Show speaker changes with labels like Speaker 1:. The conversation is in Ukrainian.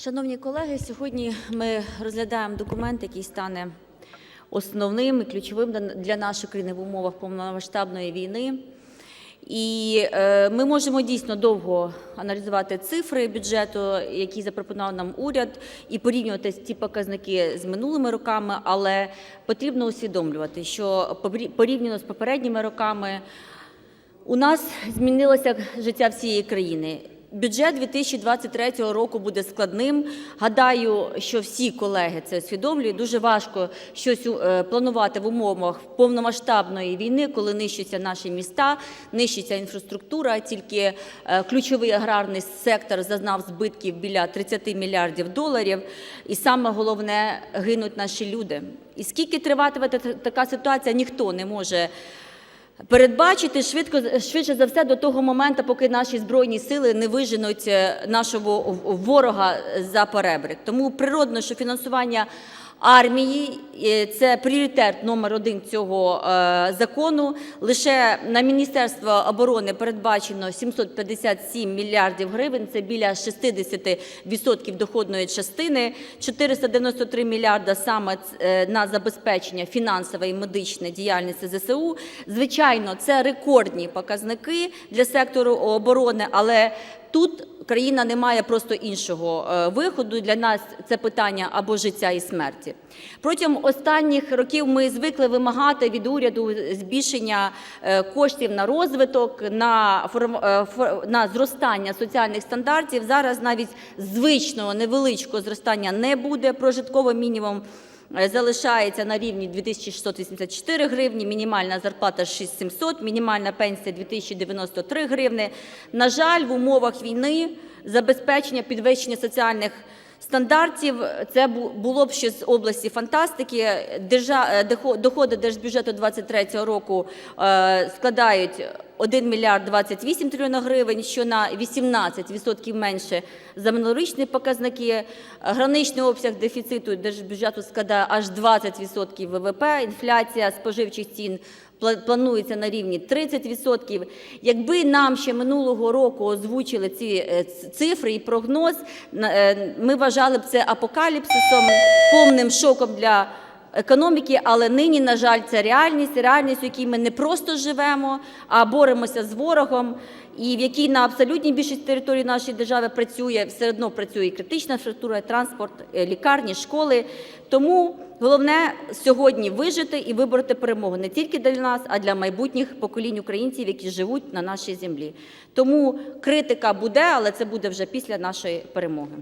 Speaker 1: Шановні колеги, сьогодні ми розглядаємо документ, який стане основним і ключовим для- нашої країни в умовах повномасштабної війни. І е, ми можемо дійсно довго аналізувати цифри бюджету, які запропонував нам уряд, і порівнювати ті показники з минулими роками, але потрібно усвідомлювати, що порівняно з попередніми роками у нас змінилося життя всієї країни. Бюджет 2023 року буде складним. Гадаю, що всі колеги це усвідомлюють. Дуже важко щось е, планувати в умовах повномасштабної війни, коли нищаться наші міста, нищиться інфраструктура. Тільки е, ключовий аграрний сектор зазнав збитків біля 30 мільярдів доларів. І саме головне гинуть наші люди. І скільки триватиме така ситуація, ніхто не може передбачити швидко швидше за все до того моменту, поки наші збройні сили не виженуть е, нашого ворога за перебрик. Тому природно, що фінансування армії це пріоритет номер один цього е, закону. Лише на Міністерство оборони передбачено 757 мільярдів гривень. Це біля 60% доходної частини, 493 мільярда саме е, на забезпечення фінансової і медичної діяльності ЗСУ. Звичайно, це рекордні показники для сектору оборони, але тут країна не має просто іншого е, виходу. Для нас це питання або життя і смерті. Протягом останніх років ми звикли вимагати від уряду збільшення е, коштів на розвиток, на, е, на зростання соціальних стандартів. Зараз навіть звичного невеличкого зростання не буде. Прожитковий мінімум залишається на рівні 2684 гривні, мінімальна зарплата 6700, мінімальна пенсія 2093 гривни. На жаль, в умовах війни забезпечення підвищення соціальних стандартів це бу- було б ще з області фантастики. Е, дохо- Доходи держбюджету 2023 року е, складають 1 мільярд 28 трильйонів гривень, що на 18% менше за минулорічні показники. Граничний обсяг дефіциту держбюджету складає аж 20% ВВП. Інфляція споживчих цін планується на рівні 30%. Якби нам ще минулого року озвучили ці е, цифри і прогноз, е, ми вважали б це апокаліпсисом, повним шоком для економіки, але нині, на жаль, це реальність, реальність, в якій ми не просто живемо, а боремося з ворогом, і в якій на абсолютній більшості території нашої держави працює, все одно працює і критична інфраструктура, транспорт, е, лікарні, школи. Тому головне сьогодні вижити і вибороти перемогу не тільки для нас, а для майбутніх поколінь українців, які живуть на нашій землі. Тому критика буде, але це буде вже після нашої перемоги.